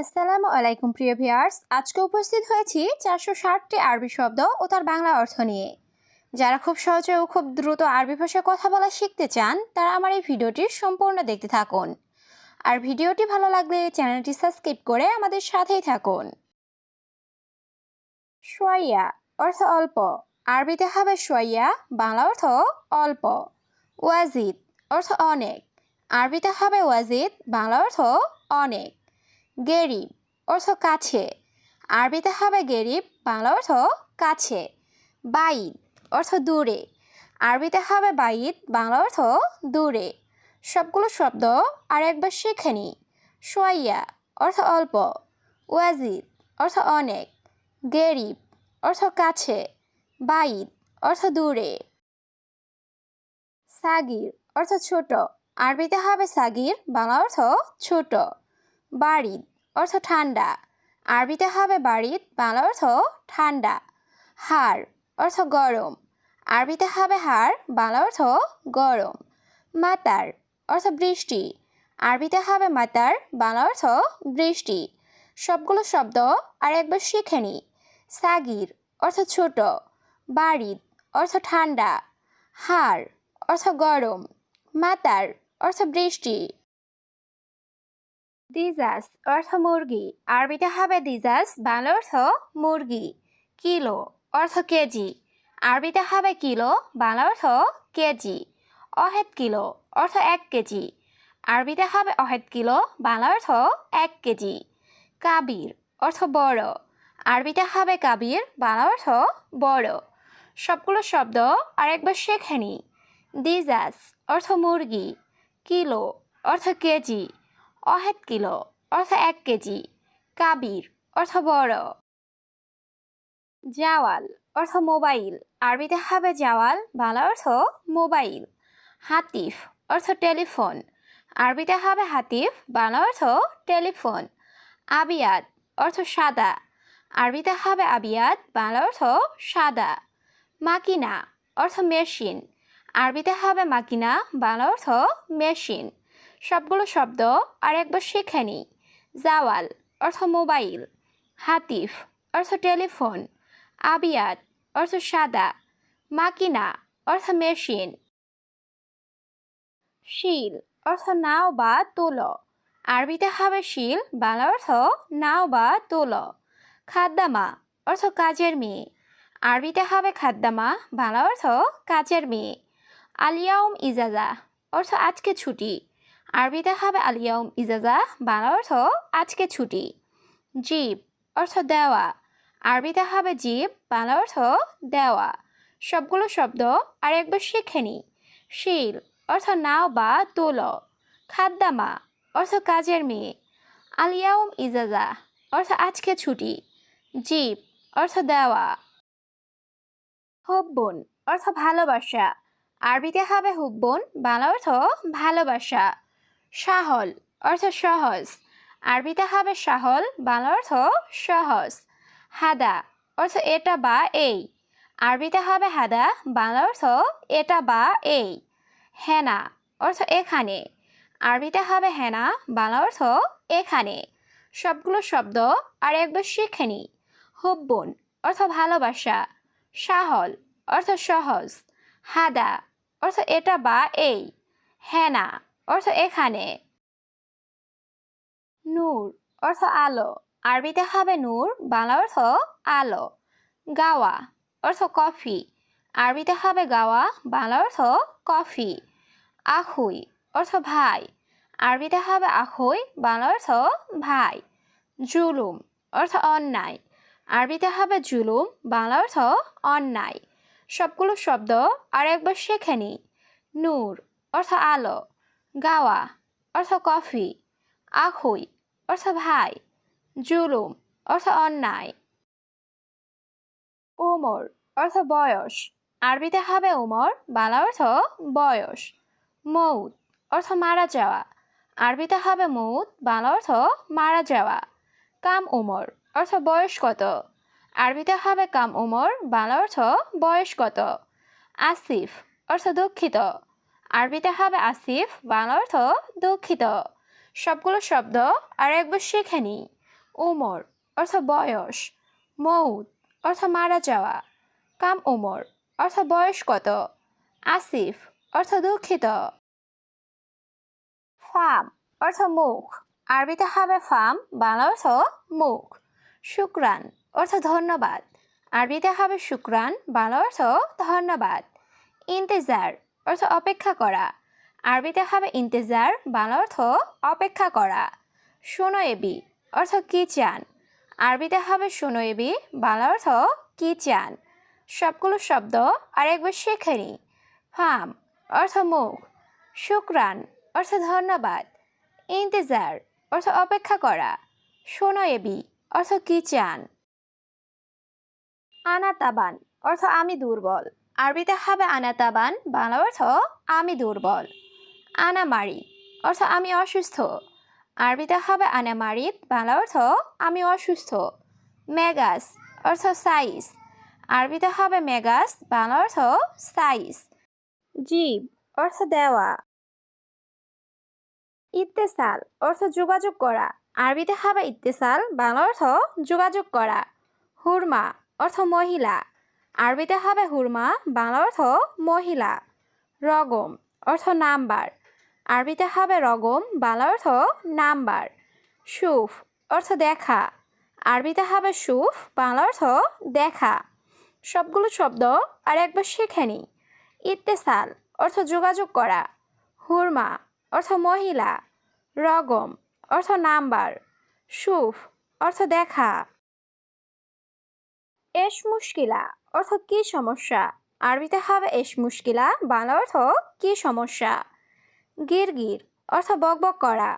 আসসালামু আলাইকুম, প্রিয় ভিয়ার্স আজকে উপস্থিত হয়েছি চারশো ষাটটি আরবি শব্দ ও তার বাংলা অর্থ নিয়ে। যারা খুব সহজে ও খুব দ্রুত আরবি ভাষায় কথা বলা শিখতে চান, তারা আমার এই ভিডিওটি সম্পূর্ণ দেখতে থাকুন। আর ভিডিওটি ভালো লাগলে চ্যানেলটি সাবস্ক্রাইব করে আমাদের সাথেই থাকুন। সোয়াইয়া অর্থ অল্প। আরবিতে হবে সোয়াইয়া, বাংলা অর্থ অল্প। ওয়াজিদ অর্থ অনেক। আরবিতে হবে ওয়াজিদ, বাংলা অর্থ অনেক। গেরিব অর্থ কাছে। আরবিতে হবে গেরিব, বাংলা অর্থ কাছে। বাইদ অর্থ দূরে। আরবিতে হবে বাইদ, বাংলা অর্থ দূরে। সবগুলো শব্দ আর একবার শিখে নিই সোয়াইয়া অর্থ অল্প। ওয়াজিদ অর্থ অনেক। গেরিব অর্থ কাছে। বাইদ অর্থ দূরে। সাগির অর্থ ছোট। আরবিতে হবে সাগির, বাংলা অর্থ ছোট। বাড়িদ অর্থ ঠান্ডা। আরবিতে হবে বাড়িদ বাংলা অর্থ ঠান্ডা। হাড় অর্থ গরম। আরবিতে হবে হাড় বাংলা অর্থ গরম। মাতার অর্থ বৃষ্টি। আরবিতে হবে মাতার, বাংলা অর্থ বৃষ্টি। সবগুলো শব্দ আর একবার শিখে নি। সাগির অর্থ ছোট। বাড়িদ অর্থ ঠান্ডা। হাড় অর্থ গরম। মাতার অর্থ বৃষ্টি। দিজাস অর্থ মুরগি। আরবিতে হবে দিজাস বাংলা অর্থ মুরগি। কিলো অর্থ কেজি। আরবিতে হবে কিলো, বাংলা অর্থ কেজি। অহেদ কিলো অর্থ এক কেজি। আরবিতে হবে অহেদ কিলো, বাংলা অর্থ এক কেজি। কাবির অর্থ বড়। আরবিতে হবে কাবির, বাংলা অর্থ বড়। সবগুলো শব্দ আরেকবার শেখে নিই দিজাস অর্থ মুরগি। কিলো অর্থ কেজি। অহেদ কিলো, অর্থ এক কেজি। কাবির, অর্থ বড়। জাওয়াল, অর্থ মোবাইল। আরবিতে হবে জাওয়াল, বাংলা অর্থ মোবাইল। হাতিফ, অর্থ টেলিফোন। আরবিতে হবে হাতিফ, বাংলা অর্থ টেলিফোন। আবিয়াদ, অর্থ সাদা। আরবিতে হবে আবিয়াদ, বাংলা অর্থ সাদা। মাকিনা, অর্থ মেশিন। আরবিতে হবে মাকিনা, বাংলা অর্থ মেশিন। সবগুলো শব্দ আর একবার শিখে নিই। জাওয়াল, অর্থ মোবাইল। হাতিফ, অর্থ টেলিফোন। আবিয়াত অর্থ সাদা। মাকিনা, অর্থ মেশিন। শিল, অর্থ নাও বা তুলো। আরবিতে হবে শিল, বাংলা অর্থ নাও বা তুলো। খাদ্দামা, অর্থ কাজের মেয়ে। আরবিতে হবে খাদ্দামা, বাংলা অর্থ কাজের মেয়ে। আলিয়াউম ইজাজা, অর্থ আজকে ছুটি। আরবিতে হবে আলিয়াউম ইজাজা, বাংলা অর্থ আজকে ছুটি। জীব অর্থ দেওয়া। আরবিতে হবে জীব, বাংলা অর্থ দেওয়া। সবগুলো শব্দ আর একবার শিখে নিই শিল অর্থ নাও বা তোলো। খাদ্দামা অর্থ কাজের মেয়ে। আলিয়াউম ইজাজা অর্থ আজকে ছুটি। জীব অর্থ দেওয়া। হব্বন অর্থ ভালোবাসা। আরবিতে হবে হুব্বন, বাংলা অর্থ ভালোবাসা। সাহল অর্থ সহজ। আরবিতে হবে সাহল, বাংলা অর্থ সহজ। হাদা অর্থ এটা বা এই। আরবিতে হবে হাদা, বাংলা অর্থ এটা বা এই। হেনা অর্থ এখানে। আরবিতে হবে হেনা, বাংলা অর্থ এখানে। সবগুলো শব্দ আর একবার শিখে নিই হুব্বন অর্থ ভালোবাসা। সাহল অর্থ সহজ। হাদা অর্থ এটা বা এই। হেনা অর্থ এখানে। নূর, অর্থ আলো। আরবিতে হবে নূর, বাংলা অর্থ আলো। গাওয়া, অর্থ কফি। আরবিতে হবে গাওয়া, বাংলা অর্থ কফি। আহুই, অর্থ ভাই। আরবিতে হবে আহুই, বাংলা অর্থ ভাই। জুলুম, অর্থ অন্যায়। আরবিতে হবে জুলুম, বাংলা অর্থ অন্যায়। সবগুলো শব্দ আর একবার শেখে নিই নূর, অর্থ আলো। গাওয়া, অর্থ কফি, আখুই, অর্থ ভাই, জুলুম, অর্থ অন্যায়। ওমর অর্থ বয়স, আরবিতে হবে ওমর বাংলা অর্থ বয়স। মৌত, অর্থ মারা যাওয়া, আরবিতে হবে মৌত, বাংলা অর্থ মারা যাওয়া। কাম ওমর অর্থ বয়স কত আরবিতে হবে কাম ওমর বাংলা অর্থ বয়স কত আসিফ, অর্থ দুঃখিত আরবিতে হবে আসিফ, বাংলা অর্থ দুঃখিত। সবগুলো শব্দ আর একবার শিখে নিই উমর, অর্থ বয়স। মৌত অর্থ মারা যাওয়া। কাম উমর, অর্থ বয়স কত? আসিফ, অর্থ দুঃখিত। ফাম, অর্থ মুখ। আরবিতে হবে ফাম, বাংলা অর্থ মুখ। শুক্রান, অর্থ ধন্যবাদ। আরবিতে হবে শুক্রান, বাংলা অর্থ ধন্যবাদ। ইন্তেজার অর্থ অপেক্ষা করা। আরবিতে হবে ইন্তেজার, বাংলা অর্থ অপেক্ষা করা। সুনয়েবি অর্থ কি চান? আরবিতে হবে শোনো এবি বাংলা অর্থ কি চান? সবগুলো শব্দ আরেকবার শেখে নি। ফাম, অর্থ মুখ। শুক্রান, অর্থ ধন্যবাদ। ইন্তেজার, অর্থ অপেক্ষা করা। শোনো এবি অর্থ কি চান? আনাতাবান, অর্থ আমি দুর্বল। আরবিতে হবে আনাতাবান বাংলা অর্থ আমি দুর্বল। আনামারি অর্থ আমি অসুস্থ। আরবিতে হবে আনামারিদ বাংলা অর্থ আমি অসুস্থ। মেগাস, অর্থ সাইজ। আরবিতে হবে মেগাস, বাংলা অর্থ সাইজ। জীব, অর্থ দেওয়া। ইত্তেসাল, অর্থ যোগাযোগ করা। আরবিতে হবে ইত্তেসাল, বাংলা অর্থ যোগাযোগ করা। হুরমা, অর্থ মহিলা। আরবিতে হবে হুরমা, বাংলা অর্থ মহিলা। রগম, অর্থ নাম্বার। আরবিতে হবে রগম, বাংলা অর্থ নাম্বার। সুফ, অর্থ দেখা। আরবিতে হবে সুফ, বাংলা অর্থ দেখা। সবগুলো শব্দ আর একবার শেখে নি। ইত্তেসাল, অর্থ যোগাযোগ করা। হুরমা, অর্থ মহিলা। রগম, অর্থ নাম্বার। সুফ, অর্থ দেখা। এস মুশকিলা, অর্থ কি সমস্যা? আরবিতে হবে এস মুশকিলা, বাংলা অর্থ কি সমস্যা? গিরগির, অর্থ বকবক করা।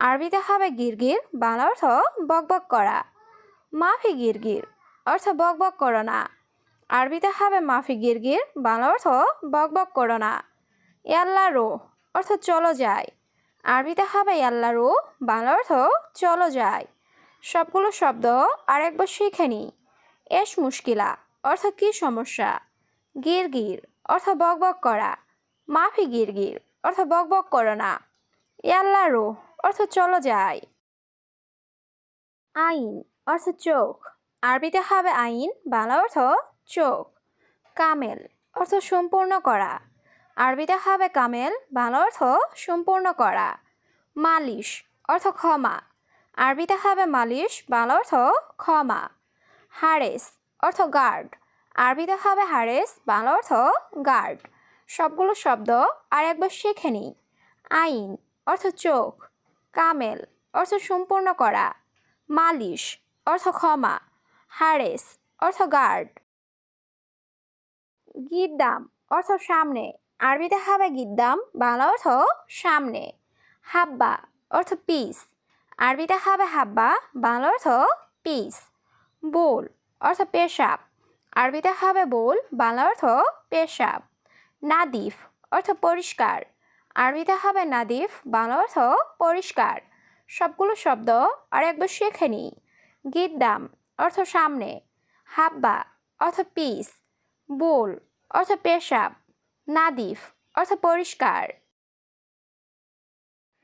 আরবিতে হবে গিরগির, বাংলা অর্থ বকবক করা। মাফি গিরগির, অর্থ বকবক করো না। আরবিতে হবে মাফি গিরগির, বাংলা অর্থ বকবক করো না। ইয়াল্লা রো, অর্থ চলো যায় আরবিতে হবে ইয়াল্লা রো, বাংলা অর্থ চলো যায় সবগুলো শব্দ আরেকবার শিখে নি এস মুশকিলা অর্থ কি সমস্যা? গিরগির অর্থ বকবক করা। মাফি গিরগির অর্থ বকবক করো না। ইয়াল্লা রো অর্থ চলো যায় আইন অর্থ চোখ। আরবিতে হবে আইন, বাংলা অর্থ চোখ। কামেল, অর্থ সম্পূর্ণ করা। আরবিতে হবে কামেল, বাংলা অর্থ সম্পূর্ণ করা। মালিশ, অর্থ ক্ষমা। আরবিতে হবে মালিশ, বাংলা অর্থ ক্ষমা। হারেস অর্থ গার্ড আরবিতে হবে হারেস বাংলা অর্থ গার্ড সবগুলো শব্দ আর একবার শিখে নিই। আইন, অর্থ চোখ। কামেল, অর্থ সম্পূর্ণ করা। মালিশ, অর্থ ক্ষমা। হারেস অর্থ গার্ড গিদ্দাম, অর্থ সামনে। আরবিতে হবে গিদ্দাম, বাংলা অর্থ সামনে। হাব্বা, অর্থ পিস আরবিতে হবে হাব্বা, বাংলা অর্থ পিস বোল, অর্থ পেশাব। আরবিতে হবে বোল, বাংলা অর্থ পেশাব। নাদিফ, অর্থ পরিষ্কার। আরবিতে হবে নাদিফ, বাংলা অর্থ পরিষ্কার। সবগুলো শব্দ আর একবার শেখে নিই গিদ্দাম, অর্থ সামনে। হাব্বা, অর্থ পিস। বোল, অর্থ পেশাব। নাদিফ, অর্থ পরিষ্কার।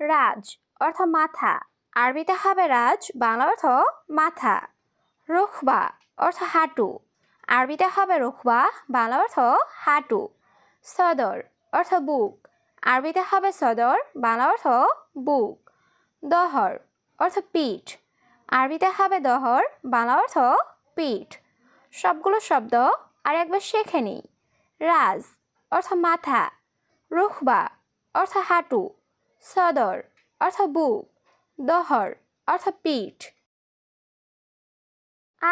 রাজ, অর্থ মাথা। আরবিতে হবে রাজ, বাংলা অর্থ মাথা। রুখবা অর্থ হাঁটু। আরবিতে হবে রুখবা, বাংলা অর্থ হাঁটু। সদর অর্থ বুক। আরবিতে হবে সদর, বাংলা অর্থ বুক। দহর অর্থ পিঠ। আরবিতে হবে দহর, বাংলা অর্থ পিঠ। সবগুলো শব্দ আর একবার শেখে নিই। রাজ অর্থ মাথা। রুখবা অর্থ হাঁটু। সদর অর্থ বুক। দহর অর্থ পিঠ।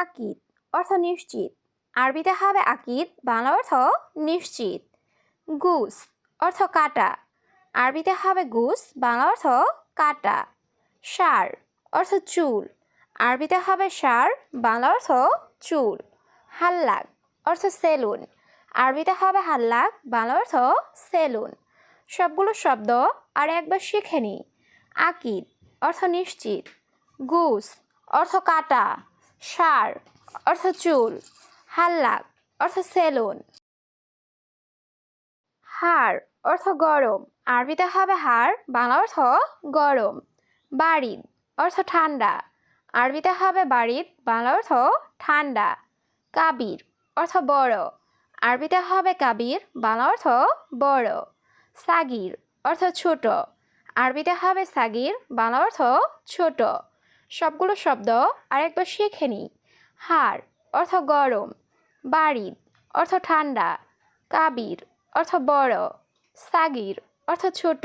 আকিদ, অর্থ নিশ্চিত। আরবিতে হবে আকিদ, বাংলা অর্থ নিশ্চিত। গুস, অর্থ কাটা। আরবিতে হবে গুস, বাংলা অর্থ কাটা। সার, অর্থ চুল। আরবিতে হবে সার, বাংলা অর্থ চুল। হাল্লাক, অর্থ সেলুন। আরবিতে হবে হাল্লাক, বাংলা অর্থ সেলুন। সবগুলো শব্দ আর একবার শিখে নিই। আকিদ, অর্থ নিশ্চিত। গুস, অর্থ কাটা। সার অর্থ চুল। হাল্লাক অর্থ সেলুন। হাড়, অর্থ গরম। আরবিতে হবে হাড়, বাংলা অর্থ গরম। বাড়িদ, অর্থ ঠান্ডা। আরবিতে হবে বাড়িত বাংলা অর্থ ঠান্ডা। কাবির, অর্থ বড়। আরবিতে হবে কাবির, বাংলা অর্থ বড়। সাগির, অর্থ ছোট। আরবিতে হবে সাগির, বাংলা অর্থ ছোট। সবগুলো শব্দ আরেকবার শিখে নিই। হার অর্থ গরম, বাড়ির অর্থ ঠান্ডা, কাবির অর্থ বড়, সাগির অর্থ ছোট।